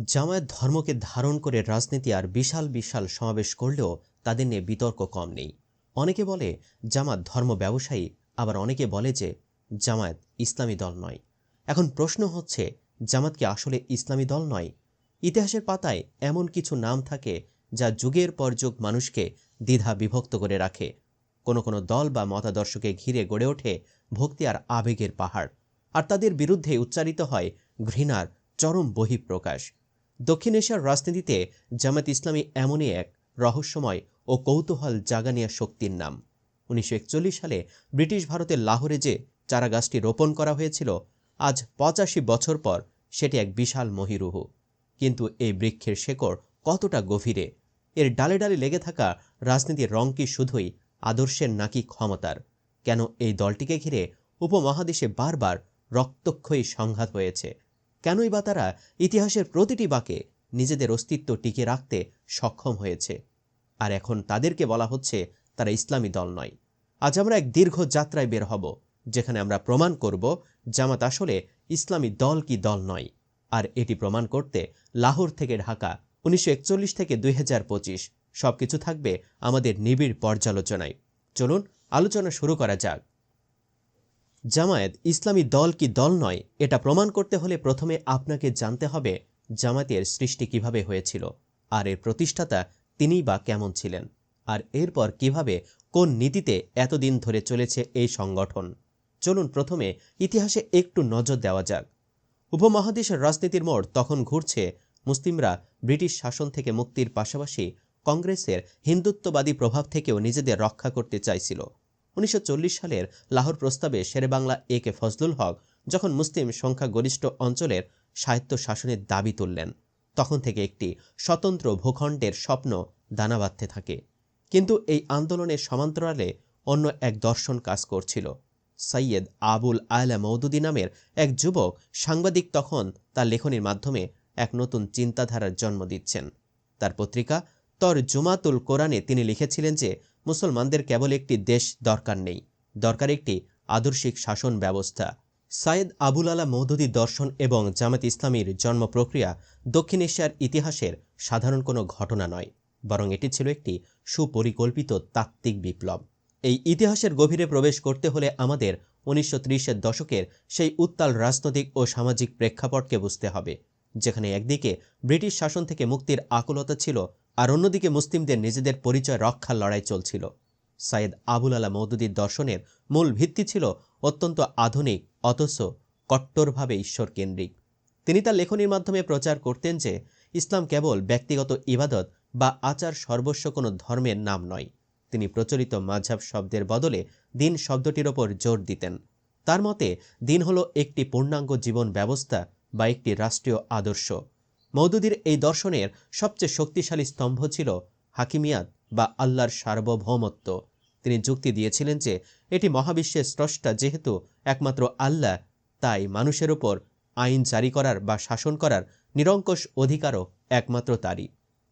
জামায়াত ধর্মকে ধারণ করে রাজনীতি আর বিশাল বিশাল সমাবেশ করলেও তাদের নিয়ে বিতর্ক কম নেই। অনেকে বলে, জামাত ধর্ম ব্যবসায়ী, আবার অনেকে বলে যে, জামায়াত ইসলামী দল নয়। এখন প্রশ্ন হচ্ছে, জামাত কি আসলে ইসলামী দল নয়? ইতিহাসের পাতায় এমন কিছু নাম থাকে যা যুগের পর যুগ মানুষকে দ্বিধা বিভক্ত করে রাখে। কোনো কোনো দল বা মতাদর্শকে ঘিরে গড়ে ওঠে ভক্তি আর আবেগের পাহাড়। আর তাদের বিরুদ্ধে উচ্চারিত হয় ঘৃণার চরম বহিঃপ্রকাশ। দক্ষিণ এশিয়ার রাজনীতিতে জামাত ইসলামী এমনই এক রহস্যময় ও কৌতূহল জাগানিয়া শক্তির নাম। উনিশশো একচল্লিশ সালে ব্রিটিশ ভারতের লাহোরে যে চারাগাছটি রোপণ করা হয়েছিল, আজ পঁচাশি বছর পর সেটি এক বিশাল মহিরুহ। কিন্তু এই বৃক্ষের শেকড় কতটা গভীরে? এর ডালে ডালে লেগে থাকা রাজনীতির রং কি শুধুই আদর্শের নাকি ক্ষমতার? কেন এই দলটিকে ঘিরে উপমহাদেশে বারবার রক্তক্ষয়ী সংঘাত হয়েছে? কেনই বা তারা ইতিহাসের প্রতিটি বাঁকে নিজেদের অস্তিত্ব টিকে রাখতে সক্ষম হয়েছে। আর এখন তাদেরকে বলা হচ্ছে, তারা ইসলামী দল নয়। আজ আমরা এক দীর্ঘ যাত্রায় বের হব, যেখানে আমরা প্রমাণ করব জামাত আসলে ইসলামী দল কি দল নয়। আর এটি প্রমাণ করতে লাহোর থেকে ঢাকা, উনিশশো একচল্লিশ থেকে দুই হাজার পঁচিশ সব কিছু থাকবে আমাদের নিবিড় পর্যালোচনায়। চলুন, আলোচনা শুরু করা যাক। জামায়াত ইসলামী দল কি দল নয়, এটা প্রমাণ করতে হলে প্রথমে আপনাকে জানতে হবে জামায়াতের সৃষ্টি কীভাবে হয়েছিল, আর এর প্রতিষ্ঠাতা তিনিই বা কেমন ছিলেন, আর এরপর কীভাবে কোন নীতিতে এতদিন ধরে চলেছে এই সংগঠন। চলুন প্রথমে ইতিহাসে একটু নজর দেওয়া যাক। উপমহাদেশের রাজনীতির মোড় তখন ঘুরছে মুসলিমরা ব্রিটিশ শাসন থেকে মুক্তির পাশাপাশি কংগ্রেসের হিন্দুত্ববাদী প্রভাব থেকেও নিজেদের রক্ষা করতে চাইছিল। উনিশশো চল্লিশ সালের লাহোর প্রস্তাবে শেরেবাংলা এ কে ফজলুল হক যখন মুসলিম সংখ্যাগরিষ্ঠ অঞ্চলের সাহিত্য শাসনের দাবি তুললেন, তখন থেকে একটি স্বতন্ত্র ভূখণ্ডের স্বপ্ন দানা বাঁধতে থাকে। কিন্তু এই আন্দোলনের সমান্তরালে অন্য এক দর্শন কাজ করছিল। সৈয়দ আবুল আয়লা মৌদুদি নামের এক যুবক সাংবাদিক তখন তার লেখনীর মাধ্যমে এক নতুন চিন্তাধারার জন্ম দিচ্ছেন। তার পত্রিকা তর জুমাতুল কোরআনে তিনি লিখেছিলেন যে, মুসলমানদের কেবল একটি দেশ দরকার নেই। দরকার একটি আদর্শিক শাসন ব্যবস্থা। সায়েদ আবুল আলা মৌদুদি দর্শন এবং জামাত ইসলামীর জন্ম প্রক্রিয়া দক্ষিণ এশিয়ার ইতিহাসের সাধারণ কোনো ঘটনা নয়, বরং এটি ছিল একটি সুপরিকল্পিত তাত্ত্বিক বিপ্লব। এই ইতিহাসের গভীরে প্রবেশ করতে হলে আমাদের উনিশশো ত্রিশের দশকের সেই উত্তাল রাজনৈতিক ও সামাজিক প্রেক্ষাপটকে বুঝতে হবে। যেখানে একদিকে ব্রিটিশ শাসন থেকে মুক্তির আকুলতা ছিল আর অন্যদিকে মুসলিমদের নিজেদের পরিচয় রক্ষার লড়াই চলছিল। সাইদ আবুল আলা মৌদুদির দর্শনের মূল ভিত্তি ছিল অত্যন্ত আধুনিক, অথচ কট্টরভাবে ঈশ্বর কেন্দ্রিক তিনি তার লেখনীর মাধ্যমে প্রচার করতেন যে, ইসলাম কেবল ব্যক্তিগত ইবাদত বা আচার সর্বস্ব কোনো ধর্মের নাম নয়। তিনি প্রচলিত মাঝাব শব্দের বদলে দিন শব্দটির ওপর জোর দিতেন। তার মতে, দিন হলো একটি পূর্ণাঙ্গ জীবন ব্যবস্থা বা একটি রাষ্ট্রীয় আদর্শ। মৌদুদির এই দর্শনের সবচেয়ে শক্তিশালী স্তম্ভ ছিল হাকিমিয়াত বা আল্লাহর সার্বভৌমত্ব। তিনি যুক্তি দিয়েছিলেন যে এটি মহাবিশ্বের স্রষ্টা যেহেতু একমাত্র আল্লাহ, তাই মানুষের ওপর আইন জারি করার বা শাসন করার নিরঙ্কুশ অধিকারও একমাত্র তারই।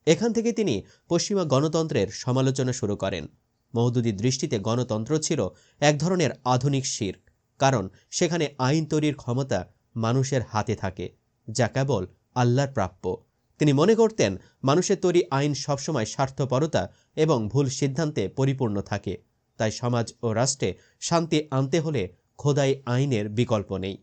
এখান থেকে তিনি পশ্চিমা গণতন্ত্রের সমালোচনা শুরু করেন। মৌদুদির দৃষ্টিতে গণতন্ত্র ছিল এক ধরনের আধুনিক শির কারণ সেখানে আইন তৈরির ক্ষমতা মানুষের হাতে থাকে, যা কেবল আল্লাহর প্রাপ্য। তিনি মনে করতেন, মানুষের তৈরি আইন সবসময় স্বার্থপরতা এবং ভুল সিদ্ধান্তে পরিপূর্ণ থাকে। তাই সমাজ ও রাষ্ট্রে শান্তি আনতে হলে খোদাই আইনের বিকল্প নেই।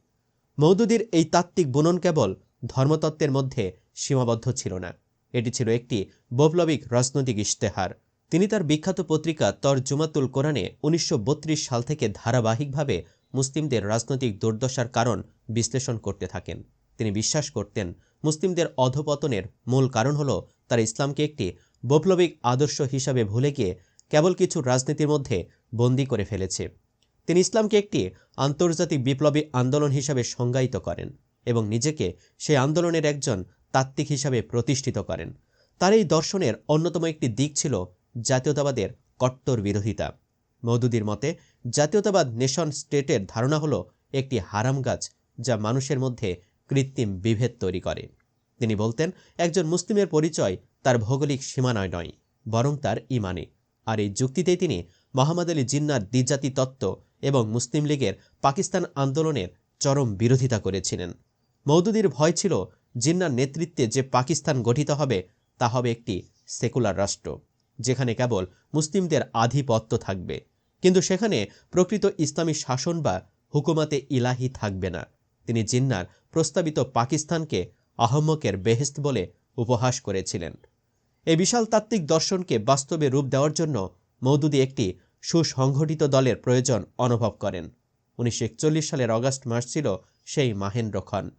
মৌদুদির এই তাত্ত্বিক বুনন কেবল ধর্মতত্ত্বের মধ্যে সীমাবদ্ধ ছিল না। এটি ছিল একটি বৈপ্লবিক রাজনৈতিক ইশতেহার। তিনি তার বিখ্যাত পত্রিকা তর জুমাতুল কোরআনে উনিশশো বত্রিশ সাল থেকে ধারাবাহিকভাবে মুসলিমদের রাজনৈতিক দুর্দশার কারণ বিশ্লেষণ করতে থাকেন। তিনি বিশ্বাস করতেন মুসলিমদের অধপতনের মূল কারণ হল তারা ইসলামকে একটি বৈপ্লবিক আদর্শ হিসাবে ভুলে গিয়ে কেবল কিছু রাজনীতির মধ্যে বন্দি করে ফেলেছে। তিনি ইসলামকে একটি আন্তর্জাতিক বিপ্লবী আন্দোলন হিসাবে সংজ্ঞায়িত করেন এবং নিজেকে সেই আন্দোলনের একজন তাত্ত্বিক হিসাবে প্রতিষ্ঠিত করেন। তার এই দর্শনের অন্যতম একটি দিক ছিল জাতীয়তাবাদের কট্টর বিরোধিতা। মৌদুদির মতে, জাতীয়তাবাদ নেশন স্টেটের ধারণা হলো একটি হারাম গাছ যা মানুষের মধ্যে কৃত্রিম বিভেদ তৈরি করে। তিনি বলতেন, একজন মুসলিমের পরিচয় তার ভৌগোলিক সীমানায় নয়, বরং তার ইমানে। আর এই যুক্তিতেই তিনি মোহাম্মদ আলী জিন্নার দ্বিজাতি তত্ত্ব এবং মুসলিম লীগের পাকিস্তান আন্দোলনের চরম বিরোধিতা করেছিলেন। মৌদুদির ভয় ছিল জিন্নার নেতৃত্বে যে পাকিস্তান গঠিত হবে, তা হবে একটি সেকুলার রাষ্ট্র, যেখানে কেবল মুসলিমদের আধিপত্য থাকবে। কিন্তু সেখানে প্রকৃত ইসলামী শাসন বা হুকুমাতে ইলাহি থাকবে না। তিনি জিন্নার প্রস্তাবিত পাকিস্তানকে আহম্মকের বেহেস্ত বলে উপহাস করেছিলেন। এই বিশাল তাত্ত্বিক দর্শনকে বাস্তবে রূপ দেওয়ার জন্য মৌদুদি একটি সুসংগঠিত দলের প্রয়োজন অনুভব করেন। উনিশশো একচল্লিশ সালের অগাস্ট মাস ছিল সেই মাহেন্দ্র মাহেন্দ্রক্ষণ।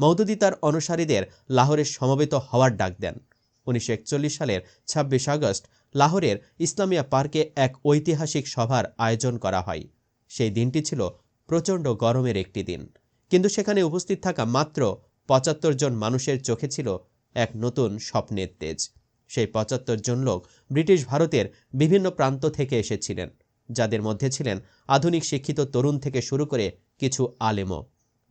মৌদুদি তার অনুসারীদের লাহোরে সমবেত হওয়ার ডাক দেন। উনিশশো একচল্লিশ সালের ছাব্বিশ আগস্ট লাহোরের ইসলামিয়া পার্কে এক ঐতিহাসিক সভার আয়োজন করা হয়। সেই দিনটি ছিল প্রচণ্ড গরমের একটি দিন। কিন্তু সেখানে উপস্থিত থাকা মাত্র পঁচাত্তর জন মানুষের চোখে ছিল এক নতুন স্বপ্নের তেজ। সেই পঁচাত্তর জন লোক ব্রিটিশ ভারতের বিভিন্ন প্রান্ত থেকে এসেছিলেন, যাদের মধ্যে ছিলেন আধুনিক শিক্ষিত তরুণ থেকে শুরু করে কিছু আলেমও।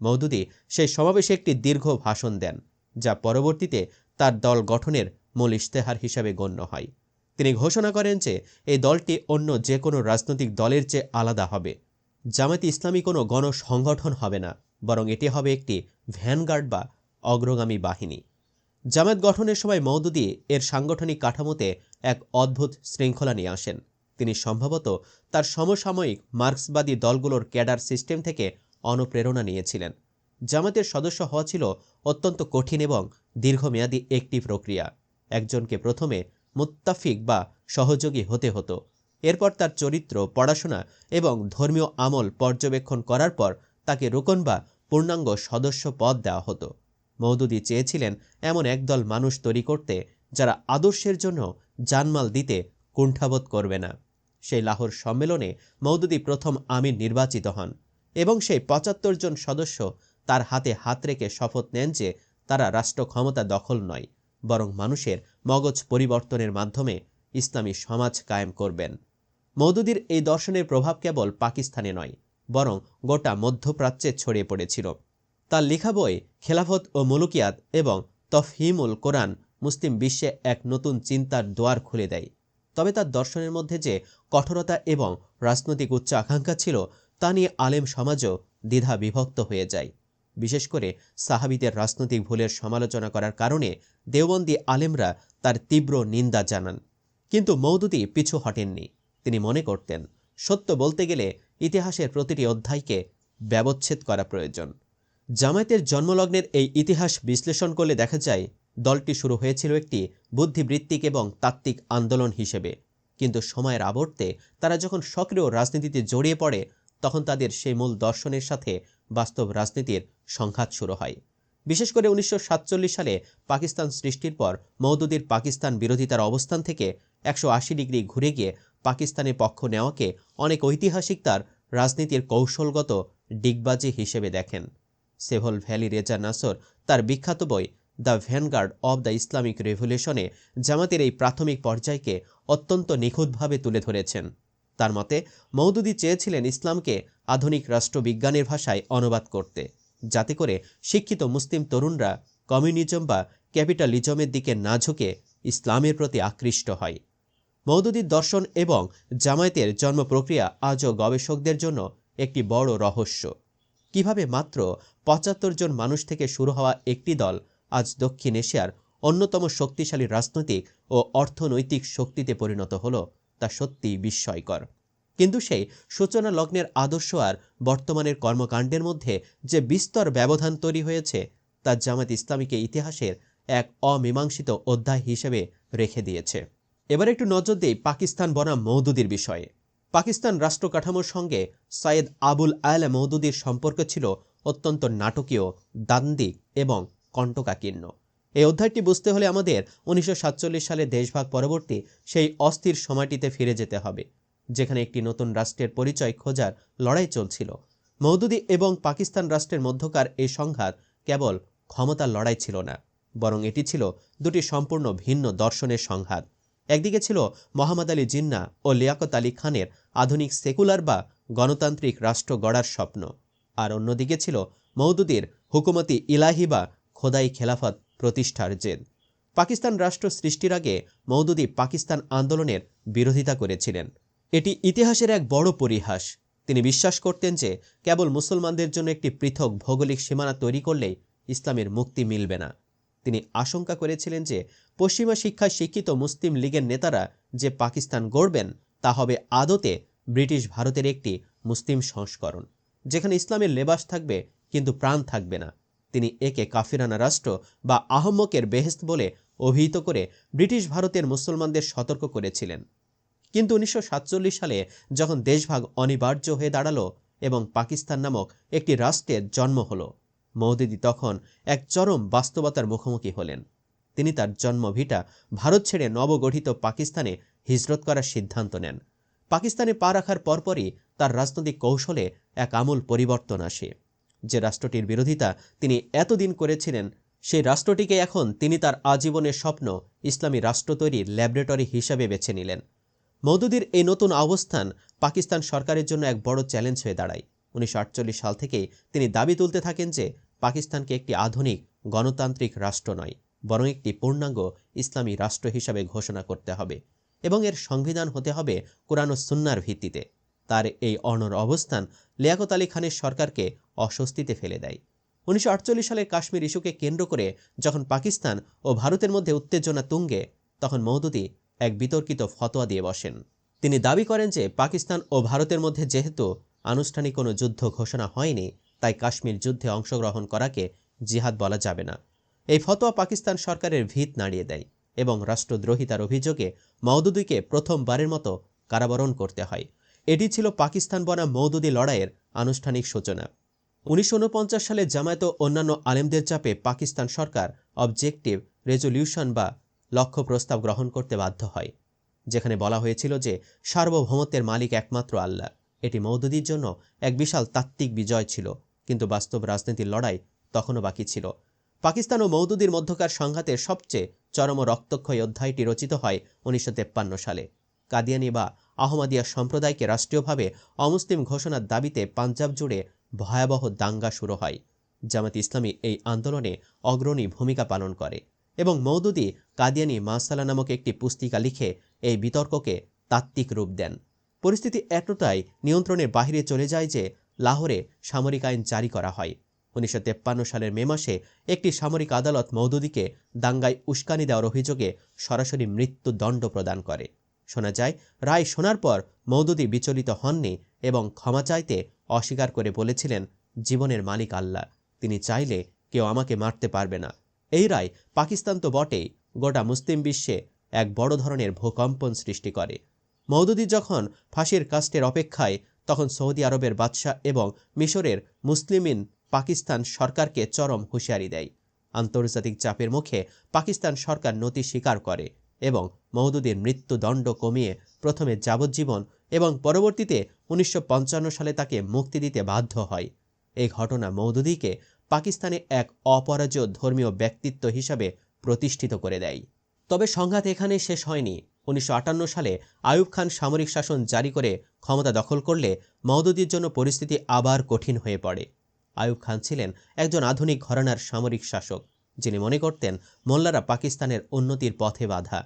মৌদুদি সেই সমাবেশে একটি দীর্ঘ ভাষণ দেন, যা পরবর্তীতে তার দল গঠনের মূল ইশতেহার হিসাবে গণ্য হয়। তিনি ঘোষণা করেন যে, এই দলটি অন্য যে কোনো রাজনৈতিক দলের চেয়ে আলাদা হবে। জামায়াতে ইসলামী কোনো গণসংগঠন হবে না, বরং এটি হবে একটি ভ্যানগার্ড বা অগ্রগামী বাহিনী। জামায়াত গঠনের সময় মৌদুদি এর সাংগঠনিক কাঠামোতে এক অদ্ভুত শৃঙ্খলা নিয়ে আসেন। তিনি সম্ভবত তার সমসাময়িক মার্ক্সবাদী দলগুলোর ক্যাডার সিস্টেম থেকে অনুপ্রেরণা নিয়েছিলেন। জামাতের সদস্য হওয়া ছিল অত্যন্ত কঠিন এবং দীর্ঘমেয়াদী একটি প্রক্রিয়া। একজনকে প্রথমে মুত্তাফিক বা সহযোগী হতে হতো। এরপর তার চরিত্র, পড়াশোনা এবং ধর্মীয় আমল পর্যবেক্ষণ করার পর তাকে রোকন বা পূর্ণাঙ্গ সদস্য পদ দেওয়া হতো। মৌদুদি চেয়েছিলেন এমন একদল মানুষ তৈরি করতে যারা আদর্শের জন্য জানমাল দিতে কুণ্ঠাবোধ করবে না। সেই লাহোর সম্মেলনে মৌদুদি প্রথম আমির নির্বাচিত হন এবং সেই পঁচাত্তর জন সদস্য তার হাতে হাত রেখে শপথ নেন যে তারা রাষ্ট্র ক্ষমতা দখল নয়। বরং মানুষের মগজ পরিবর্তনের মাধ্যমে ইসলামী সমাজ কায়েম করবেন। মৌদুদির এই দর্শনের প্রভাব কেবল পাকিস্তানে নয়, বরং গোটা মধ্যপ্রাচ্যে ছড়িয়ে পড়েছিল। তার লেখা বই খেলাফত ও মুলুকিয়াত এবং তফহিমুল কোরআন মুসলিম বিশ্বে এক নতুন চিন্তার দোয়ার খুলে দেয়। তবে তার দর্শনের মধ্যে যে কঠোরতা এবং রাজনৈতিক উচ্চ আকাঙ্ক্ষা ছিল, তা নিয়ে আলেম সমাজও দ্বিধা বিভক্ত হয়ে যায়। বিশেষ করে সাহাবিদের রাজনৈতিক ভুলের সমালোচনা করার কারণে দেওবন্দি আলেমরা তার তীব্র নিন্দা জানান। কিন্তু মৌদুদি পিছু হটেননি। তিনি মনে করতেন, সত্য বলতে গেলে ইতিহাসের প্রতিটি অধ্যায়কে ব্যবচ্ছেদ করা প্রয়োজন। জামায়াতের জন্মলগ্নের এই ইতিহাস বিশ্লেষণ করলে দেখা যায়, দলটি শুরু হয়েছিল একটি বুদ্ধিবৃত্তিক এবং তাত্ত্বিক আন্দোলন হিসেবে। কিন্তু সময়ের আবর্তে তারা যখন সক্রিয় রাজনীতিতে জড়িয়ে পড়ে, তখন তাদের সেই মূল দর্শনের সাথে বাস্তব রাজনীতির সংঘাত শুরু হয়। বিশেষ করে উনিশশো সাতচল্লিশ সালে পাকিস্তান সৃষ্টির পর মৌদুদির পাকিস্তান বিরোধিতার অবস্থান থেকে একশো আশি ডিগ্রি ঘুরে গিয়ে পাকিস্তানের পক্ষ নেওয়াকে অনেক ঐতিহাসিক তার রাজনীতির কৌশলগত ডিগবাজি হিসেবে দেখেন। সেভল ভ্যালি রেজা নাসর তার বিখ্যাত বই the vanguard of the Islamic রেভলিউশনে জামাতের এই প্রাথমিক পর্যায়কে অত্যন্ত নিখুঁতভাবে তুলে ধরেছেন। তার মতে মৌদুদি চেয়েছিলেন ইসলামকে আধুনিক রাষ্ট্রবিজ্ঞানের ভাষায় অনুবাদ করতে, যাতে করে শিক্ষিত মুসলিম তরুণরা কমিউনিজম বা ক্যাপিটালিজমের দিকে না ঝুঁকে ইসলামের প্রতি আকৃষ্ট হয়। মৌদুদির দর্শন এবং জামায়াতের জন্ম প্রক্রিয়া আজও গবেষকদের জন্য একটি বড় রহস্য। কীভাবে মাত্র পঁচাত্তর জন মানুষ থেকে শুরু হওয়া একটি দল আজ দক্ষিণ এশিয়ার অন্যতম শক্তিশালী রাজনৈতিক ও অর্থনৈতিক শক্তিতে পরিণত হলো তা সত্যিই বিস্ময়কর। কিন্তু সেই সূচনা লগ্নের আদর্শ আর বর্তমানের কর্মকাণ্ডের মধ্যে যে বিস্তর ব্যবধান তৈরি হয়েছে, তা জামাত ইসলামীকে ইতিহাসের এক অমীমাংসিত অধ্যায় হিসেবে রেখে দিয়েছে। এবার একটু নজর দেই পাকিস্তান বনাম মৌদুদির বিষয়ে। পাকিস্তান রাষ্ট্র কাঠামোর সঙ্গে সৈয়দ আবুল আয়লা মৌদুদির সম্পর্ক ছিল অত্যন্ত নাটকীয়, দান্দিক এবং কণ্টকাকীর্ণ। এই অধ্যায়টি বুঝতে হলে আমাদের উনিশশো সাতচল্লিশ সালে দেশভাগ পরবর্তী সেই অস্থির সময়টিতে ফিরে যেতে হবে, যেখানে একটি নতুন রাষ্ট্রের পরিচয় খোঁজার লড়াই চলছিল। মৌদুদি এবং পাকিস্তান রাষ্ট্রের মধ্যকার এই সংঘাত কেবল ক্ষমতার লড়াই ছিল না, বরং এটি ছিল দুটি সম্পূর্ণ ভিন্ন দর্শনের সংঘাত। একদিকে ছিল মোহাম্মদ আলী জিন্না ও লিয়াকত আলী খানের আধুনিক সেকুলার বা গণতান্ত্রিক রাষ্ট্র গড়ার স্বপ্ন, আর অন্যদিকে ছিল মৌদুদির হুকুমতি ইলাহি বা খোদাই খেলাফত প্রতিষ্ঠার জেদ। পাকিস্তান রাষ্ট্র সৃষ্টির আগে মৌদুদি পাকিস্তান আন্দোলনের বিরোধিতা করেছিলেন। এটি ইতিহাসের এক বড় পরিহাস। তিনি বিশ্বাস করতেন যে কেবল মুসলমানদের জন্য একটি পৃথক ভৌগোলিক সীমানা তৈরি করলেই ইসলামের মুক্তি মিলবে না। তিনি আশঙ্কা করেছিলেন যে পশ্চিমা শিক্ষায় শিক্ষিত মুসলিম লীগের নেতারা যে পাকিস্তান গড়বেন, তা হবে আদতে ব্রিটিশ ভারতের একটি মুসলিম সংস্করণ, যেখানে ইসলামের লেবাস থাকবে কিন্তু প্রাণ থাকবে না। তিনি একে কাফিরানা রাষ্ট্র বা আহম্মকের বেহেস্ত বলে অভিহিত করে ব্রিটিশ ভারতের মুসলমানদের সতর্ক করেছিলেন। কিন্তু উনিশশো সাতচল্লিশ সালে যখন দেশভাগ অনিবার্য হয়ে দাঁড়াল এবং পাকিস্তান নামক একটি রাষ্ট্রের জন্ম হলো মৌদিদি তখন এক চরম বাস্তবতার মুখোমুখি হলেন। তিনি তার জন্মভিটা ভারত ছেড়ে নবগঠিত পাকিস্তানে হিজরত করার সিদ্ধান্ত নেন। পাকিস্তানে পা রাখার পরপরই তার রাজনৈতিক কৌশলে এক আমূল পরিবর্তন আসে। যে রাষ্ট্রটির বিরোধিতা তিনি এতদিন করেছিলেন, সেই রাষ্ট্রটিকে এখন তিনি তার আজীবনের স্বপ্ন ইসলামী রাষ্ট্র তৈরির ল্যাবরেটরি হিসাবে বেছে নিলেন। মৌদুদির এই নতুন অবস্থান পাকিস্তান সরকারের জন্য এক বড় চ্যালেঞ্জ হয়ে দাঁড়ায়। উনিশশো আটচল্লিশ সাল থেকেই তিনি দাবি তুলতে থাকেন যে পাকিস্তানকে একটি আধুনিক, গণতান্ত্রিক রাষ্ট্র নয়, বরং একটি পূর্ণাঙ্গ ইসলামী রাষ্ট্র হিসাবে ঘোষণা করতে হবে এবং এর সংবিধান হতে হবে কোরআন সুন্নার ভিত্তিতে। তার এই অনর অবস্থান লিয়াকত আলী খানের সরকারকে অস্বস্তিতে ফেলে দেয়। উনিশশো সালের কাশ্মীর ইস্যুকে কেন্দ্র করে যখন পাকিস্তান ও ভারতের মধ্যে উত্তেজনা তুঙ্গে, তখন মৌদুদি এক বিতর্কিত ফতোয়া দিয়ে বসেন। তিনি দাবি করেন যে পাকিস্তান ও ভারতের মধ্যে যেহেতু আনুষ্ঠানিক কোনো যুদ্ধ ঘোষণা হয়নি, তাই কাশ্মীর যুদ্ধে অংশগ্রহণ করাকে জিহাদ বলা যাবে না। এই ফতোয়া পাকিস্তান সরকারের ভিত নাড়িয়ে দেয় এবং রাষ্ট্রদ্রোহিতার অভিযোগে মৌদুদিকে প্রথমবারের মতো কারাবরণ করতে হয়। এটি ছিল পাকিস্তান বনাম মৌদুদি লড়াইয়ের আনুষ্ঠানিক সূচনা। উনিশশো ঊনপঞ্চাশ সালে জামায়াত ও অন্যান্য আলেমদের চাপে পাকিস্তান সরকার অবজেক্টিভ রেজলিউশন বা লক্ষ্য প্রস্তাব গ্রহণ করতে বাধ্য হয়, যেখানে বলা হয়েছিল যে সার্বভৌমত্বের মালিক একমাত্র আল্লাহ। এটি মৌদুদির জন্য এক বিশাল তাত্ত্বিক বিজয় ছিল, কিন্তু বাস্তব রাজনীতির লড়াই তখনও বাকি ছিল। পাকিস্তান ও মৌদুদির মধ্যকার সংঘাতের সবচেয়ে চরম রক্তক্ষয়ী অধ্যায়টি রচিত হয় উনিশশো সালে। কাদিয়ানি বা আহমদিয়া সম্প্রদায়কে রাষ্ট্রীয়ভাবে অমুসলিম ঘোষণার দাবিতে পাঞ্জাব জুড়ে ভয়াবহ দাঙ্গা শুরু হয়। জামাত ইসলামী এই আন্দোলনে অগ্রণী ভূমিকা পালন করে এবং মৌদুদি কাদিয়ানি মাসালা নামক একটি পুস্তিকা লিখে এই বিতর্ককে তাত্ত্বিক রূপ দেন। পরিস্থিতি এতটাই নিয়ন্ত্রণের বাহিরে চলে যায় যে লাহোরে সামরিক আইন জারি করা হয়। উনিশশো সালের মে মাসে একটি সামরিক আদালত মৌদুদিকে দাঙ্গায় উস্কানি দেওয়ার অভিযোগে সরাসরি মৃত্যুদণ্ড প্রদান করে। শোনা যায়, রায় শোনার পর মৌদুদি বিচলিত হননি এবং ক্ষমা চাইতে অস্বীকার করে বলেছিলেন, জীবনের মালিক আল্লাহ, তিনি চাইলে কেউ আমাকে মারতে পারবে না। এই রায় পাকিস্তান তো বটেই, গোটা মুসলিম বিশ্বে এক বড় ধরনের ভূকম্পন সৃষ্টি করে। মৌদুদি যখন ফাঁসির কাস্টের অপেক্ষায়, তখন সৌদি আরবের বাদশাহ এবং মিশরের মুসলিমিন পাকিস্তান সরকারকে চরম হুঁশিয়ারি দেয়। আন্তর্জাতিক চাপের মুখে পাকিস্তান সরকার নতি স্বীকার করে। এবং মৌদুদির মৃত্যুদণ্ড কমিয়ে প্রথমে যাবজ্জীবন এবং পরবর্তীতে উনিশশো পঞ্চান্ন সালে তাকে মুক্তি দিতে বাধ্য হয়। এই ঘটনা মৌদুদিকে পাকিস্তানে এক অপরাজয় ধর্মীয় ব্যক্তিত্ব হিসাবে প্রতিষ্ঠিত করে দেয়। তবে সংঘাত এখানে শেষ হয়নি। উনিশশো আটান্ন সালে আয়ুব খান সামরিক শাসন জারি করে ক্ষমতা দখল করলে মৌদুদির জন্য পরিস্থিতি আবার কঠিন হয়ে পড়ে। আয়ুব খান ছিলেন একজন আধুনিক ঘরানার সামরিক শাসক। যিনি মনে করতেন মোল্লারা পাকিস্তানের উন্নতির পথে বাধা।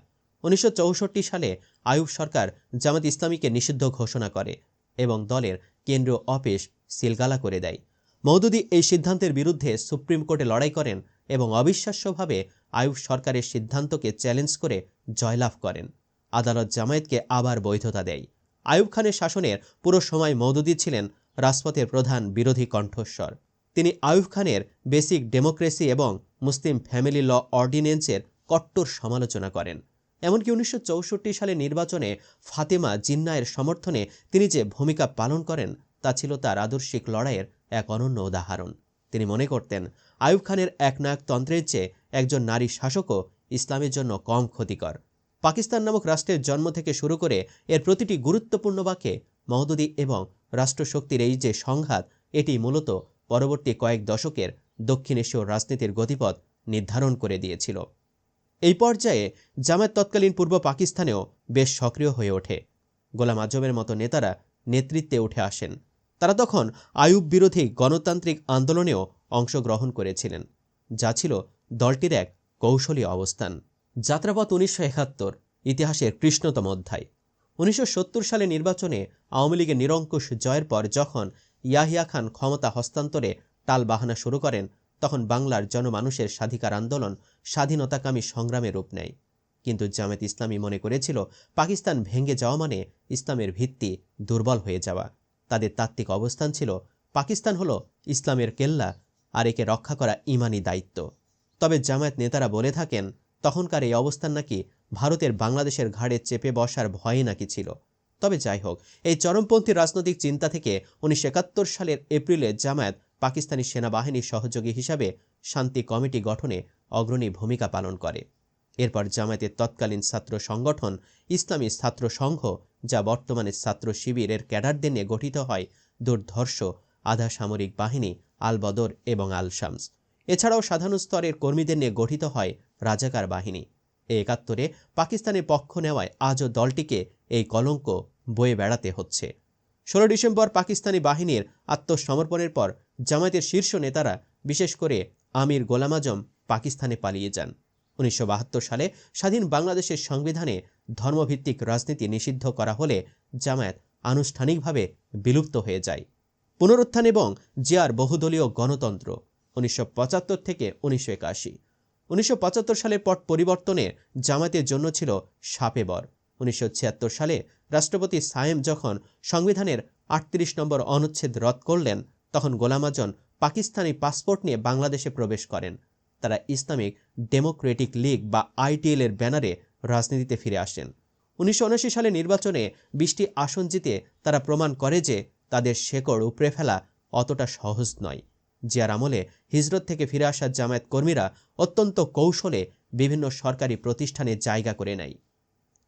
উনিশশো চৌষট্টি সালে আয়ুব সরকার জামাত ইসলামীকে নিষিদ্ধ ঘোষণা করে এবং দলের কেন্দ্রীয় অফিস সিলগালা করে দেয়। মৌদুদি এই সিদ্ধান্তের বিরুদ্ধে সুপ্রিম কোর্টে লড়াই করেন এবং অবিশ্বাস্যভাবে আয়ুব সরকারের সিদ্ধান্তকে চ্যালেঞ্জ করে জয়লাভ করেন। আদালত জামায়াতকে আবার বৈধতা দেয়। আয়ুব খানের শাসনের পুরো সময় মৌদুদি ছিলেন রাজপথের প্রধান বিরোধী কণ্ঠস্বর। তিনি আয়ুব খানের বেসিক ডেমোক্রেসি এবং মুসলিম ফ্যামিলি ল অর্ডিনেন্সের কট্টর সমালোচনা করেন। এমনকি উনিশশো চৌষট্টি সালে নির্বাচনে ফাতেমা জিন্নায়ের সমর্থনে তিনি যে ভূমিকা পালন করেন, তা ছিল তার আদর্শিক লড়াইয়ের এক অনন্য উদাহরণ। তিনি মনে করতেন, আয়ুব খানের এক একনায়কতন্ত্রের চেয়ে একজন নারী শাসকও ইসলামের জন্য কম ক্ষতিকর। পাকিস্তান নামক রাষ্ট্রের জন্ম থেকে শুরু করে এর প্রতিটি গুরুত্বপূর্ণ বাক্যে মহদুদি এবং রাষ্ট্রশক্তির এই যে সংঘাত, এটি মূলত পরবর্তী কয়েক দশকের দক্ষিণ এশীয় রাজনীতির গতিপথ নির্ধারণ করে দিয়েছিল। এই পর্যায়ে জামায়াত তৎকালীন পূর্ব পাকিস্তানেও বেশ সক্রিয় হয়ে ওঠে। গোলাম আজমের মতো নেতারা নেতৃত্বে উঠে আসেন। তারা তখন আয়ুব বিরোধী গণতান্ত্রিক আন্দোলনেও অংশগ্রহণ করেছিলেন, যা ছিল দলটির এক কৌশলী অবস্থান। যাত্রাপথ উনিশশো একাত্তর, ইতিহাসের কৃষ্ণতম অধ্যায়। উনিশশো সত্তর সালে নির্বাচনে আওয়ামী লীগের নিরঙ্কুশ জয়ের পর যখন ইয়াহিয়া খান ক্ষমতা হস্তান্তরে টালবাহানা শুরু করেন, তখন বাংলার জনমানুষের স্বাধিকার আন্দোলন স্বাধীনতাকামী সংগ্রামে রূপ নেয়। কিন্তু জামাত ইসলামী মনে করেছিল, পাকিস্তান ভেঙে যাওয়া মানে ইসলামের ভিত্তি দুর্বল হয়ে যাওয়া। তাদের তাত্ত্বিক অবস্থান ছিল, পাকিস্তান হলো ইসলামের কেল্লা আর একে রক্ষা করা ইমানি দায়িত্ব। তবে জামায়াত নেতারা বলে থাকেন, তখনকার এই অবস্থান নাকি ভারতের বাংলাদেশের ঘাড়ে চেপে বসার ভয়ে নাকি ছিল। তবে যাই হোক, এই চরমপন্থী রাজনৈতিক চিন্তা থেকে উনিশশো একাত্তর সালের এপ্রিলে জামায়াত পাকিস্তানি সেনাবাহিনীর সহযোগী হিসাবে শান্তি কমিটি গঠনে অগ্রণী ভূমিকা পালন করে। এরপর জামায়াতের তৎকালীন ছাত্র সংগঠন ইসলামী ছাত্র সংঘ, যা বর্তমানে ছাত্র শিবিরের ক্যাডারদের নিয়ে গঠিত হয়, দুর্ধর্ষ আধা সামরিক বাহিনী আল বদর এবং আল শামস এছাড়াও সাধারণ স্তরের কর্মীদের নিয়ে গঠিত হয় রাজাকার বাহিনী। একাত্তরে পাকিস্তানের পক্ষ নেওয়ায় আজও দলটিকে এই কলঙ্ক বয়ে বেড়াতে হচ্ছে। ষোলো ডিসেম্বর পাকিস্তানি বাহিনীর আত্মসমর্পণের পর জামায়াতের শীর্ষ নেতারা, বিশেষ করে আমির গোলাম আজম, পাকিস্তানে পালিয়ে যান। উনিশশো বাহাত্তর সালে স্বাধীন বাংলাদেশের সংবিধানে ধর্মভিত্তিক রাজনীতি নিষিদ্ধ করা হলে জামায়াত আনুষ্ঠানিকভাবে বিলুপ্ত হয়ে যায়। পুনরুত্থান এবং জিয়ার বহুদলীয় গণতন্ত্র উনিশশো পঁচাত্তর থেকে উনিশশো একাশি। উনিশশো সালের পট পরিবর্তনে জামাতের জন্য ছিল সাপে বর। উনিশশো সালে রাষ্ট্রপতি সায়েম যখন সংবিধানের আটত্রিশ নম্বর অনুচ্ছেদ রদ করলেন, তখন গোলাম পাকিস্তানি পাসপোর্ট নিয়ে বাংলাদেশে প্রবেশ করেন। তারা ইসলামিক ডেমোক্রেটিক লীগ বা আইটিএল এর ব্যানারে রাজনীতিতে ফিরে আসেন। উনিশশো উনআশি সালে নির্বাচনে বিশটি আসন জিতে তারা প্রমাণ করে যে তাদের শেকড় উপড়ে ফেলা অতটা সহজ নয়। জিয়ার আমলে হিজরত থেকে ফিরে আসা জামায়াত কর্মীরা অত্যন্ত কৌশলে বিভিন্ন সরকারি প্রতিষ্ঠানে জায়গা করে নেয়।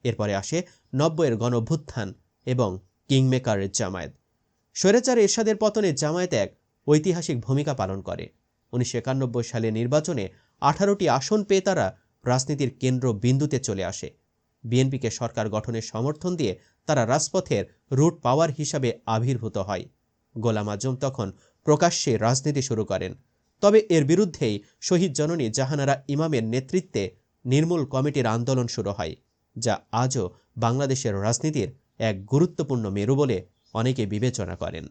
এরপরে আসে নব্বইয়ের গণভ্যুত্থান এবং কিংমেকার জামায়াত। স্বৈরাচার এরশাদের পতনে জামায়াত এক ঐতিহাসিক ভূমিকা পালন করে। উনিশশো একানব্বই সালে নির্বাচনে আঠারোটি আসন পেয়ে তারা রাজনীতির কেন্দ্র বিন্দুতে চলে আসে। বিএনপিকে সরকার গঠনের সমর্থন দিয়ে তারা রাজপথের রুট পাওয়ার হিসাবে আবির্ভূত হয়। গোলাম আজম তখন প্রকাশ্যে রাজনীতি শুরু করেন। তবে এর বিরুদ্ধেই শহীদ জননী জাহানারা ইমামের নেতৃত্বে নির্মূল কমিটির আন্দোলন শুরু হয়, যা আজও বাংলাদেশের রাজনীতির এক গুরুত্বপূর্ণ মেরু বলে অনেকে বিবেচনা করেন।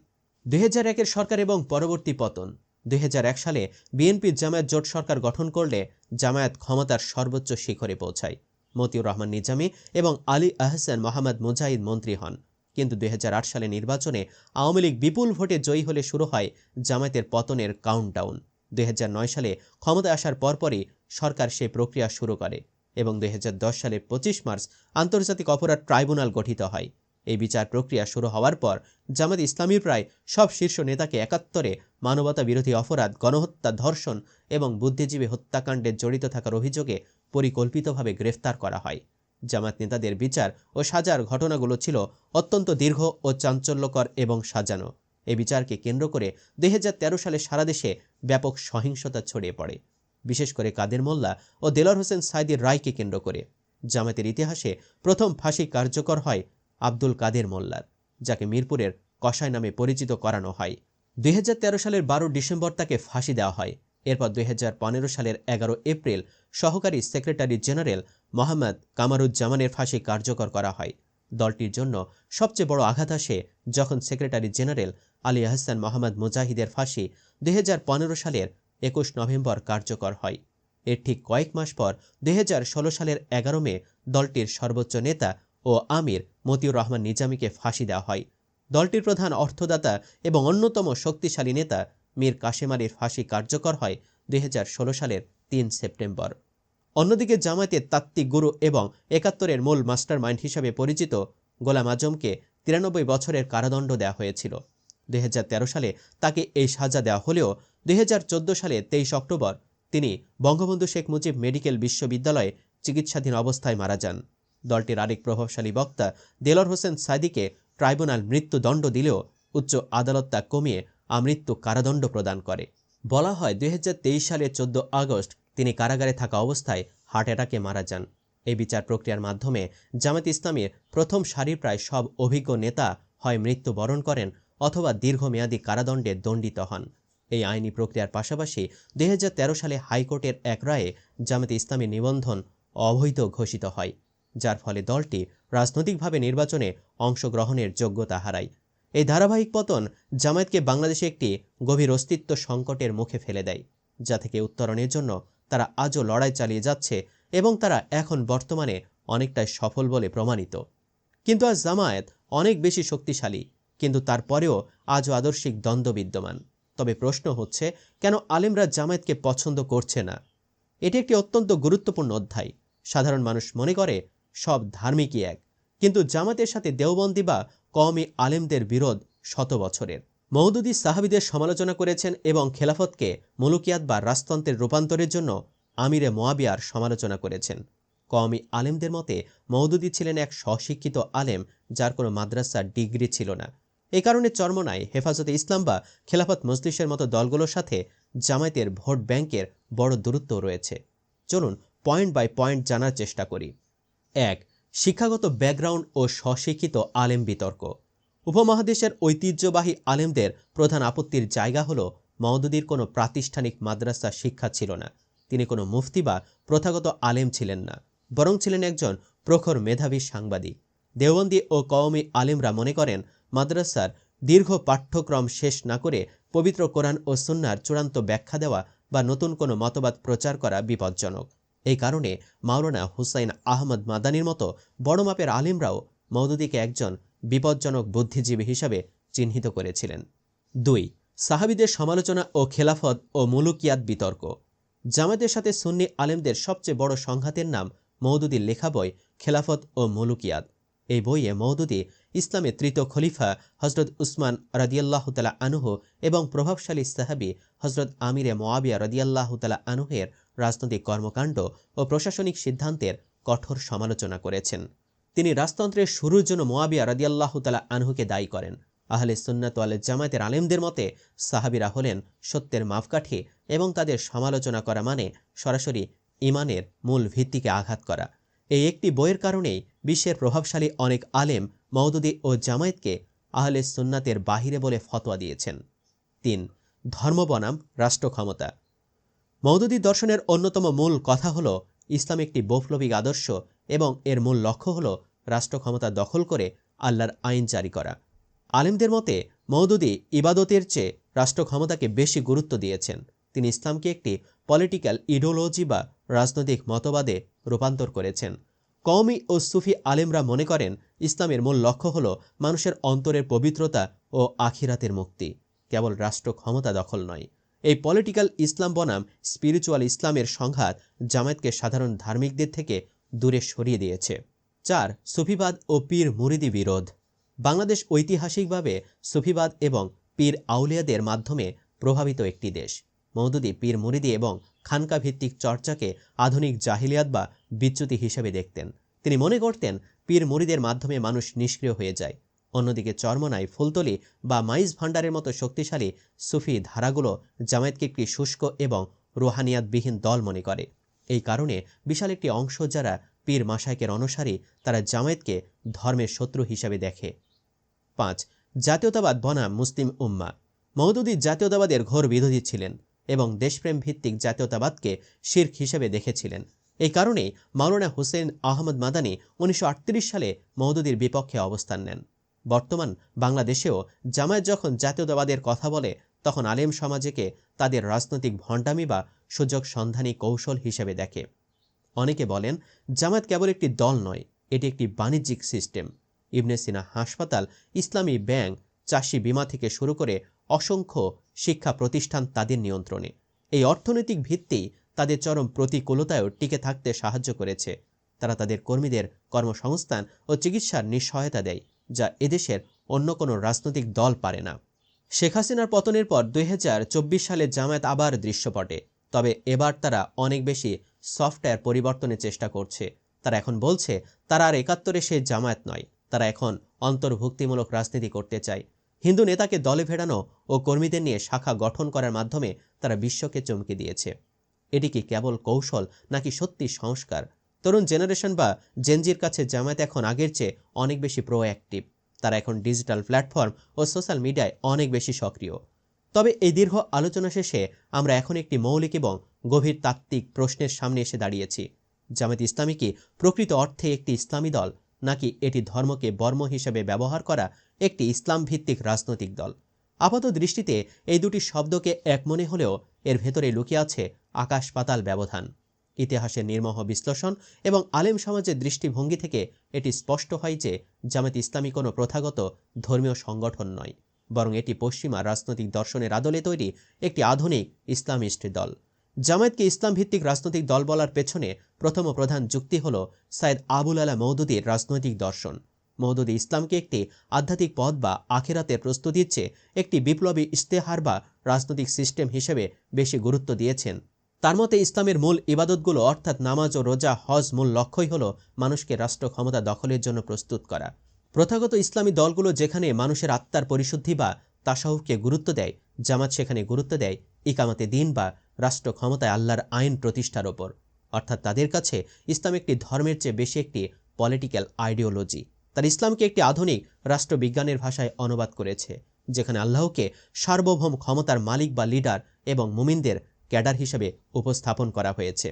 দুই হাজার একের সরকার এবং পরবর্তী পতন। দুই হাজার এক সালে বিএনপি জামায়াত জোট সরকার গঠন করলে জামায়াত ক্ষমতার সর্বোচ্চ শিখরে পৌঁছায়। মতিউর রহমান নিজামী এবং আলী আহসান মোহাম্মদ মুজাহিদ মন্ত্রী হন। কিন্তু দুই সালে নির্বাচনে আওয়ামী লীগ বিপুল ভোটে জয়ী হলে শুরু হয় জামায়াতের পতনের কাউন্টডাউন দুই হাজার নয় সালে ক্ষমতায় আসার পরপরই সরকার সেই প্রক্রিয়া শুরু করে এবং দুই সালে পঁচিশ মার্চ আন্তর্জাতিক অপরাধ ট্রাইব্যুনাল গঠিত হয়। এই বিচার প্রক্রিয়া শুরু হওয়ার পর জামাত ইসলামীর প্রায় সব শীর্ষ নেতাকে একাত্তরে মানবতা বিরোধী অপরাধ, গণহত্যা, ধর্ষণ এবং বুদ্ধিজীবী হত্যাকাণ্ডে জড়িত থাকার অভিযোগে পরিকল্পিতভাবে গ্রেফতার করা হয়। জামাত নেতাদের বিচার ও সাজার ঘটনাগুলো ছিল অত্যন্ত দীর্ঘ ও চাঞ্চল্যকর এবং সাজানো। এ বিচারকে কেন্দ্র করে দুই হাজার তেরো সালে সারা দেশে ব্যাপক সহিংসতা ছড়িয়ে পড়ে। বিশেষ করে কাদের মোল্লা ও দেলোয়ার হোসেন সাইদির রায়কে কেন্দ্র করে। জামাতের ইতিহাসে প্রথম ফাঁসি কার্যকর হয় আব্দুল কাদের মোল্লার, যাকে মিরপুরের কষাই নামে পরিচিত করানো হয়। দুই হাজার তেরো সালের বারো ডিসেম্বর তাকে ফাঁসি দেওয়া হয়। এরপর দুই হাজার পনেরো সালের এগারো এপ্রিল সহকারী সেক্রেটারি জেনারেল মোহাম্মদ কামারুজ্জামানের ফাঁসি কার্যকর করা হয়। দলটির জন্য সবচেয়ে বড় আঘাত আসে যখন সেক্রেটারি জেনারেল আলী আহসান মোহাম্মদ মুজাহিদের ফাঁসি দুই হাজার পনেরো সালের একুশ নভেম্বর কার্যকর হয়। এর ঠিক কয়েক মাস পর দু হাজার ষোলো সালের এগারো মে দলটির সর্বোচ্চ নেতা ও আমির মতিউর রহমান নিজামীকে ফাঁসি দেওয়া হয়। দলটির প্রধান অর্থদাতা এবং অন্যতম শক্তিশালী নেতা মীর কাশেম আলীর ফাঁসি কার্যকর হয় দুই হাজার ষোলো সালের তিন সেপ্টেম্বর। অন্যদিকে জামায়াতের তাত্ত্বিক গুরু এবং একাত্তরের মূল মাস্টার মাইন্ড হিসাবে পরিচিত গোলাম আজমকে তিরানব্বই বছরের কারাদণ্ড দেওয়া হয়েছিল। দুই হাজার তেরো সালে তাকে এই সাজা দেওয়া হলেও দুই হাজার চোদ্দ সালে তেইশ অক্টোবর তিনি বঙ্গবন্ধু শেখ মুজিব মেডিকেল বিশ্ববিদ্যালয়ে চিকিৎসাধীন অবস্থায় মারা যান। দলটির আরেক প্রভাবশালী বক্তা দেলর হোসেন সাদিকে ট্রাইব্যুনাল মৃত্যুদণ্ড দিলেও উচ্চ আদালত তা কমিয়ে আমৃত্যু কারাদণ্ড প্রদান করে। বলা হয়, দুই সালের চোদ্দ আগস্ট তিনি কারাগারে থাকা অবস্থায় হার্ট অ্যাটাকে মারা যান। এই বিচার প্রক্রিয়ার মাধ্যমে জামাত ইসলামের প্রথম সারির প্রায় সব অভিজ্ঞ নেতা হয় মৃত্যুবরণ করেন অথবা দীর্ঘমেয়াদী কারাদণ্ডে দণ্ডিত হন। এই আইনি প্রক্রিয়ার পাশাপাশি দুই হাজার তেরো সালে হাইকোর্টের এক রায়ে জামাত ইসলামের নিবন্ধন অবৈধ ঘোষিত হয়, যার ফলে দলটি রাজনৈতিকভাবে নির্বাচনে অংশগ্রহণের যোগ্যতা হারায়। এই ধারাবাহিক পতন জামায়াতকে বাংলাদেশে একটি গভীর অস্তিত্ব সংকটের মুখে ফেলে দেয়, যা থেকে উত্তরণের জন্য তারা আজও লড়াই চালিয়ে যাচ্ছে এবং তারা এখন বর্তমানে অনেকটাই সফল বলে প্রমাণিত। কিন্তু আজ জামায়াত অনেক বেশি শক্তিশালী, কিন্তু তারপরেও আজও আদর্শিক দ্বন্দ্ব বিদ্যমান। তবে প্রশ্ন হচ্ছে, কেন আলেমরা জামায়াতকে পছন্দ করছে না? এটি একটি অত্যন্ত গুরুত্বপূর্ণ অধ্যায়। সাধারণ মানুষ মনে করে, সব ধার্মিকই এক। কিন্তু জামাতের সাথে দেওবন্দি বা কওমি আলেমদের বিরোধ শত বছরের। মৌদুদি সাহাবিদের সমালোচনা করেছেন এবং খেলাফতকে মুলুকিয়াত বা রাজতন্ত্রের রূপান্তরের জন্য আমিরে মোয়াবিয়ার সমালোচনা করেছেন। কওমি আলেমদের মতে মৌদুদি ছিলেন এক স্বশিক্ষিত আলেম যার কোনো মাদ্রাসার ডিগ্রি ছিল না। এ কারণে চর্মনায় হেফাজতে ইসলাম বা খেলাফত মজলিসের মতো দলগুলোর সাথে জামায়াতের ভোট ব্যাংকের বড় দূরত্ব রয়েছে। চলুন পয়েন্ট বাই পয়েন্ট জানার চেষ্টা করি। এক শিক্ষাগত ব্যাকগ্রাউন্ড ও স্বশিক্ষিত আলেম বিতর্ক। উপমহাদেশের ঐতিহ্যবাহী আলেমদের প্রধান আপত্তির জায়গা হল মওদুদির কোনো প্রাতিষ্ঠানিক মাদ্রাসা শিক্ষা ছিল না। তিনি কোনো মুফতি বা প্রথাগত আলেম ছিলেন না, বরং ছিলেন একজন প্রখর মেধাবী সাংবাদিক। দেওবন্দি ও কওমি আলেমরা মনে করেন, মাদ্রাসার দীর্ঘ পাঠ্যক্রম শেষ না করে পবিত্র কোরআন ও সুন্নার চূড়ান্ত ব্যাখ্যা দেওয়া বা নতুন কোনো মতবাদ প্রচার করা বিপজ্জনক। এই কারণে মাওলানা হুসাইন আহমদ মাদানির মতো বড় মাপের আলিমরাও মৌদুদিকে একজন বিপজ্জনক বুদ্ধিজীবী হিসাবে চিহ্নিত করেছিলেন। দুই, সাহাবিদের সমালোচনা ও খেলাফত ও মুলুকিয়াত বিতর্ক। জামাতের সাথে সুন্নি আলেমদের সবচেয়ে বড় সংঘাতের নাম মৌদুদির লেখা বই খেলাফত ও মুলুকিয়াত। এই বইয়ে মৌদুদি ইসলামের তৃতীয় খলিফা হজরত উসমান রাদিয়াল্লাহ তালা আনুহ এবং প্রভাবশালী সাহাবি হজরত আমিরে মোয়াবিয়া রদিয়াল্লাহ তালা আনুহের রাজনৈতিক কর্মকাণ্ড ও প্রশাসনিক সিদ্ধান্তের কঠোর সমালোচনা করেছেন। তিনি রাজতন্ত্রের শুরুর জন্য মোয়াবিয়া রদিয়াল্লাহ তালা আনহুকে দায়ী করেন। আহলে সুন্নাত আল জামায়াতের আলেমদের মতে সাহাবিরা হলেন সত্যের মাপকাঠি এবং তাদের সমালোচনা করা মানে সরাসরি ইমানের মূল ভিত্তিকে আঘাত করা। এই একটি বইয়ের কারণেই বিশ্বের প্রভাবশালী অনেক আলেম মওদুদি ও জামায়াতকে আহলে সুন্নাতের বাহিরে বলে ফতোয়া দিয়েছেন। তিন ধর্ম বনাম রাষ্ট্র ক্ষমতা মৌদুদি দর্শনের অন্যতম মূল কথা হল, ইসলাম একটি বৈপ্লবিক আদর্শ এবং এর মূল লক্ষ্য হল রাষ্ট্র ক্ষমতা দখল করে আল্লাহর আইন জারি করা। আলেমদের মতে, মৌদুদি ইবাদতের চেয়ে রাষ্ট্র ক্ষমতাকে বেশি গুরুত্ব দিয়েছেন। তিনি ইসলামকে একটি পলিটিক্যাল ইডিওলজি বা রাজনৈতিক মতবাদে রূপান্তর করেছেন। কওমি ও সুফি আলেমরা মনে করেন, ইসলামের মূল লক্ষ্য হল মানুষের অন্তরের পবিত্রতা ও আখিরাতের মুক্তি। কেবল রাষ্ট্র ক্ষমতা দখল নয়। এই পলিটিক্যাল ইসলাম বনাম স্পিরিচুয়াল ইসলামের সংঘাত জামায়াতকে সাধারণ ধার্মিকদের থেকে দূরে সরিয়ে দিয়েছে। চার, সুফিবাদ ও পীর মুরিদি বিরোধ। বাংলাদেশ ঐতিহাসিকভাবে সুফিবাদ এবং পীর আউলিয়াদের মাধ্যমে প্রভাবিত একটি দেশ। মৌদুদি পীর মুরিদি এবং খানকা ভিত্তিক চর্চাকে আধুনিক জাহিলিয়াত বা বিচ্যুতি হিসেবে দেখতেন। তিনি মনে করতেন, পীর মুরিদের মাধ্যমে মানুষ নিষ্ক্রিয় হয়ে যায়। অন্যদিকে চর্মনায় ফুলতলি বা মাইজ ভাণ্ডারের মতো শক্তিশালী সুফি ধারাগুলো জামায়াতকে একটি শুষ্ক এবং রোহানিয়াতবিহীন দল মনে করে। এই কারণে বিশাল একটি অংশ যারা পীর মাসায়কের অনুসারী, তারা জামায়াতকে ধর্মের শত্রু হিসাবে দেখে। পাঁচ, জাতীয়তাবাদ বনাম মুসলিম উম্মা। মৌদুদি জাতীয়তাবাদের ঘোর বিরোধী ছিলেন এবং দেশপ্রেম ভিত্তিক জাতীয়তাবাদকে শির্ক হিসেবে দেখেছিলেন। এই কারণেই মাওলানা হুসেন আহমদ মাদানি উনিশশো আটত্রিশ সালে মৌদুদির বিপক্ষে অবস্থান নেন। বর্তমান বাংলাদেশেও জামায়াত যখন জাতীয়তাবাদের কথা বলে, তখন আলেম সমাজেকে তাদের রাজনৈতিক ভণ্ডামি বা সুযোগ সন্ধানী কৌশল হিসেবে দেখে। অনেকে বলেন, জামায়াত কেবল একটি দল নয়, এটি একটি বাণিজ্যিক সিস্টেম। ইবনে সিনা হাসপাতাল, ইসলামী ব্যাংক, চাষি বিমা থেকে শুরু করে অসংখ্য শিক্ষা প্রতিষ্ঠান তাদের নিয়ন্ত্রণে। এই অর্থনৈতিক ভিত্তি তাদের চরম প্রতিকূলতায়ও টিকে থাকতে সাহায্য করেছে। তারা তাদের কর্মীদের কর্মসংস্থান ও চিকিৎসার নিঃসহায়তা দেয়। যা এদেশের অন্য কোনো রাজনৈতিক দল পারে না। শেখ হাসিনার পতনের পর দুই হাজার চব্বিশ সালে জামায়াত আবার দৃশ্যপটে। তবে এবার তারা অনেক বেশি সফটওয়্যার পরিবর্তনের চেষ্টা করছে। তারা এখন বলছে, তারা আর একাত্তরে সে জামায়াত নয়, তারা এখন অন্তর্ভুক্তিমূলক রাজনীতি করতে চায়। হিন্দু নেতাকে দলে ভেড়ানো ও কর্মীদের নিয়ে শাখা গঠন করার মাধ্যমে তারা বিশ্বকে চমকে দিয়েছে। এটি কি কেবল কৌশল নাকি সত্যি সংস্কার? তরুণ জেনারেশন বা জেনজির কাছে জামায়াত এখন আগের চেয়ে অনেক বেশি প্রোঅ্যাক্টিভ তারা এখন ডিজিটাল প্ল্যাটফর্ম ও সোশ্যাল মিডিয়ায় অনেক বেশি সক্রিয়। তবে এই দীর্ঘ আলোচনা শেষে আমরা এখন একটি মৌলিক এবং গভীর তাত্ত্বিক প্রশ্নের সামনে এসে দাঁড়িয়েছি। জামায়াত ইসলামী কি প্রকৃত অর্থে একটি ইসলামী দল, নাকি এটি ধর্মকে বর্ম হিসেবে ব্যবহার করা একটি ইসলাম ভিত্তিক রাজনৈতিক দল? আপাত দৃষ্টিতে এই দুটি শব্দকে এক মনে হলেও এর ভেতরে লুকিয়ে আছে আকাশ পাতাল ব্যবধান। ইতিহাসের নির্মহ বিশ্লেষণ এবং আলেম সমাজের দৃষ্টিভঙ্গি থেকে এটি স্পষ্ট হয় যে জামাত ইসলামী কোনো প্রথাগত ধর্মীয় সংগঠন নয়, বরং এটি পশ্চিমা রাজনৈতিক দর্শনের আদলে তৈরি একটি আধুনিক ইসলামিস্ট দল। জামায়াতকে ইসলাম ভিত্তিক রাজনৈতিক দল বলার পেছনে প্রথম প্রধান যুক্তি হল সাইদ আবুল আলা মৌদুদির রাজনৈতিক দর্শন। মৌদুদি ইসলামকে একটি আধ্যাত্মিক পথ বা আখেরাতের প্রস্তুতির চেয়ে একটি বিপ্লবী ইশতেহার বা রাজনৈতিক সিস্টেম হিসেবে বেশি গুরুত্ব দিয়েছেন। তার মতে ইসলামের মূল ইবাদতগুলো, অর্থাৎ নামাজ ও রোজা, হজ মূল লক্ষ্যই হল মানুষকে রাষ্ট্র ক্ষমতা দখলের জন্য প্রস্তুত করা। প্রথাগত ইসলামী দলগুলো যেখানে মানুষের আত্মার পরিশুদ্ধি বা তাসাহুকে গুরুত্ব দেয়, জামাত সেখানে গুরুত্ব দেয়, ইকামাতে দিন বা রাষ্ট্র ক্ষমতায় আল্লাহর আইন প্রতিষ্ঠার ওপর। অর্থাৎ তাদের কাছে ইসলাম একটি ধর্মের চেয়ে বেশি একটি পলিটিক্যাল আইডিওলজি তার ইসলামকে একটি আধুনিক রাষ্ট্রবিজ্ঞানের ভাষায় অনুবাদ করেছে, যেখানে আল্লাহকে সার্বভৌম ক্ষমতার মালিক বা লিডার এবং মুমিনদের ক্যাডার হিসেবে উপস্থাপন করা হয়েছে।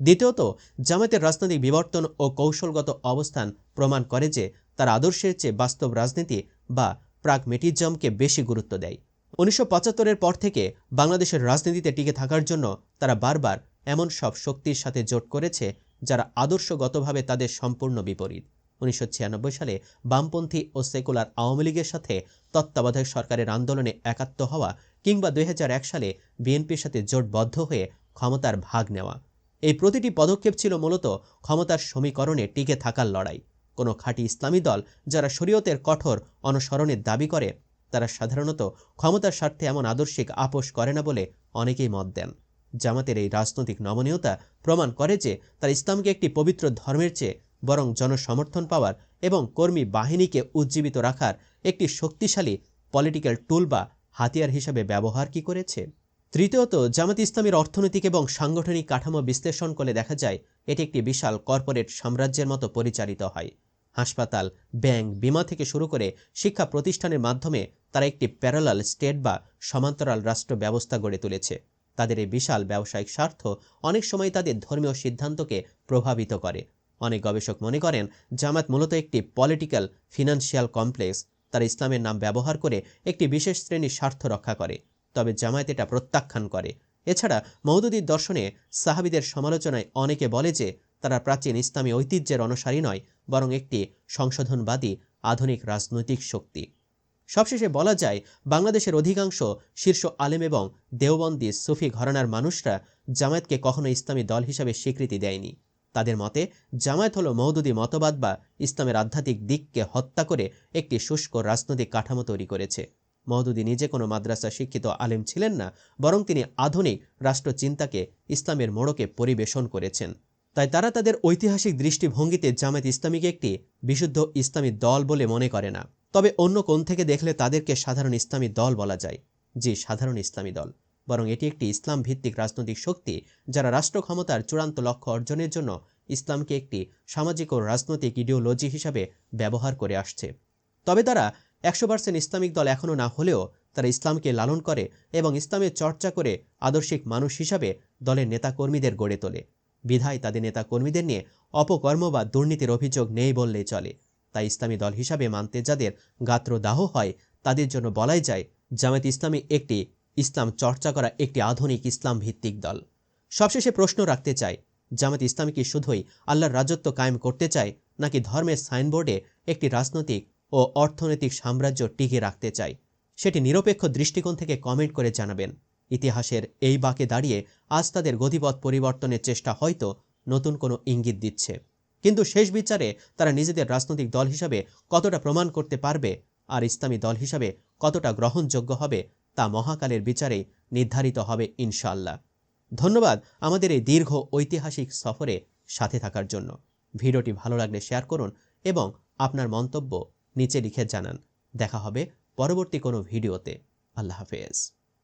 দ্বিতীয়ত জামাতের রাজনৈতিক বিবর্তন ও কৌশলগত অবস্থান প্রমাণ করে যে তার আদর্শের চেয়ে বাস্তব রাজনীতি বা প্রাগমেটিজমকে বেশি গুরুত্ব দেয়। উনিশশো পঁচাত্তরের পর থেকে বাংলাদেশের রাজনীতিতে টিকে থাকার জন্য তারা বারবার এমন সব শক্তির সাথে জোট করেছে যারা আদর্শগতভাবে তাদের সম্পূর্ণ বিপরীত। উনিশশো ছিয়ানব্বই সালে বামপন্থী ও সেকুলার আওয়ামী লীগের সাথে তত্ত্বাবধায়ক সরকারের আন্দোলনে একাত্ম হওয়া কিংবা দুই হাজার এক সালে বিএনপির সাথে জোটবদ্ধ হয়ে ক্ষমতার ভাগ নেওয়া। এই প্রতিটি পদক্ষেপ ছিল মূলত ক্ষমতার সমীকরণে টিকে থাকার লড়াই। কোনো খাঁটি ইসলামী দল যারা শরীয়তের কঠোর অনুসরণের দাবি করে, তারা সাধারণত ক্ষমতার স্বার্থে এমন আদর্শিক আপোষ করে না বলে অনেকেই মত দেন। জামাতের এই রাজনৈতিক নমনীয়তা প্রমাণ করে যে তার ইসলামকে একটি পবিত্র ধর্মের চেয়ে বরং জনসমর্থন পাওয়ার এবং কর্মী বাহিনীকে উজ্জীবিত রাখার একটি শক্তিশালী পলিটিক্যাল টুল বা হাতিয়ার হিসাবে ব্যবহার কি করেছে? তৃতীয়ত, জামাত ইসলামের অর্থনৈতিক এবং সাংগঠনিক কাঠামো বিশ্লেষণ করলে দেখা যায়, এটি একটি বিশাল কর্পোরেট সাম্রাজ্যের মতো পরিচালিত হয়। হাসপাতাল, ব্যাংক, বিমা থেকে শুরু করে শিক্ষা প্রতিষ্ঠানের মাধ্যমে তারা একটি প্যারালাল স্টেট বা সমান্তরাল রাষ্ট্র ব্যবস্থা গড়ে তুলেছে। তাদের এই বিশাল ব্যবসায়িক স্বার্থ অনেক সময় তাদের ধর্মীয় সিদ্ধান্তকে প্রভাবিত করে। অনেক গবেষক মনে করেন, জামাত মূলত একটি পলিটিক্যাল ফিনান্সিয়াল কমপ্লেক্স তার ইসলামের নাম ব্যবহার করে একটি বিশেষ শ্রেণির স্বার্থ রক্ষা করে, তবে জামায়াত এটা প্রত্যাখ্যান করে। এছাড়া মৌদুদির দর্শনে সাহাবিদের সমালোচনায় অনেকে বলে যে, তারা প্রাচীন ইসলামী ঐতিহ্যের অনুসারী নয়, বরং একটি সংশোধনবাদী আধুনিক রাজনৈতিক শক্তি। সবশেষে বলা যায়, বাংলাদেশের অধিকাংশ শীর্ষ আলেম এবং দেওবন্দি সুফি ঘরানার মানুষরা জামায়াতকে কখনো ইসলামী দল হিসাবে স্বীকৃতি দেয়নি। তাদের মতে, জামায়াত হলো মৌদুদি মতবাদ বা ইসলামের আধ্যাত্মিক দিককে হত্যা করে একটি শুষ্ক রাজনৈতিক কাঠামো তৈরি করেছে। মৌদুদি নিজে কোনো মাদ্রাসা শিক্ষিত আলেম ছিলেন না, বরং তিনি আধুনিক রাষ্ট্রচিন্তাকে ইসলামের মোড়কে পরিবেশন করেছেন। তাই তারা তাদের ঐতিহাসিক দৃষ্টিভঙ্গিতে জামায়াত ইসলামীকে একটি বিশুদ্ধ ইসলামী দল বলে মনে করে না। তবে অন্য কোণ থেকে দেখলে তাদেরকে সাধারণ ইসলামী দল বলা যায়, জি, সাধারণ ইসলামী দল। বরং এটি একটি ইসলাম ভিত্তিক রাজনৈতিক শক্তি যারা রাষ্ট্র ক্ষমতার চূড়ান্ত লক্ষ্য অর্জনের জন্য ইসলামকে একটি সামাজিক ও রাজনৈতিক ইডিওলজি হিসাবে ব্যবহার করে আসছে। তবে তারা একশো পার্সেন্ট ইসলামিক দল এখনও না হলেও তারা ইসলামকে লালন করে এবং ইসলামের চর্চা করে আদর্শিক মানুষ হিসাবে দলের নেতাকর্মীদের গড়ে তোলে। বিধায় তাদের নেতাকর্মীদের নিয়ে অপকর্ম বা দুর্নীতির অভিযোগ নেই বললেই চলে। তাই ইসলামী দল হিসাবে মানতে যাদের গাত্র দাহ হয়, তাদের জন্য বলাই যায়, জামায়াত ইসলামী একটি ইসলাম চর্চা করা একটি আধুনিক ইসলাম ভিত্তিক দল। সবশেষে প্রশ্ন রাখতে চাই, জামাত ইসলামী কি শুধুই আল্লাহর রাজত্ব কায়েম করতে চায়, নাকি ধর্মের সাইনবোর্ডে একটি রাজনৈতিক ও অর্থনৈতিক সাম্রাজ্য টিকে রাখতে চায়? সেটি নিরপেক্ষ দৃষ্টিকোণ থেকে কমেন্ট করে জানাবেন। ইতিহাসের এই বাঁকে দাঁড়িয়ে আজ তাদের গতিপথ পরিবর্তনের চেষ্টা হয়তো নতুন কোনো ইঙ্গিত দিচ্ছে। কিন্তু শেষ বিচারে তারা নিজেদের রাজনৈতিক দল হিসাবে কতটা প্রমাণ করতে পারবে, আর ইসলামী দল হিসাবে কতটা গ্রহণযোগ্য হবে তা মহাকালের বিচারে নির্ধারিত হবে ইনশাল্লাহ ধন্যবাদ আমাদের এই দীর্ঘ ঐতিহাসিক সফরে সাথে থাকার জন্য। ভিডিওটি ভালো লাগলে শেয়ার করুন এবং আপনার মন্তব্য নিচে লিখে জানান। দেখা হবে পরবর্তী কোনো ভিডিওতে। আল্লাহ হাফেজ।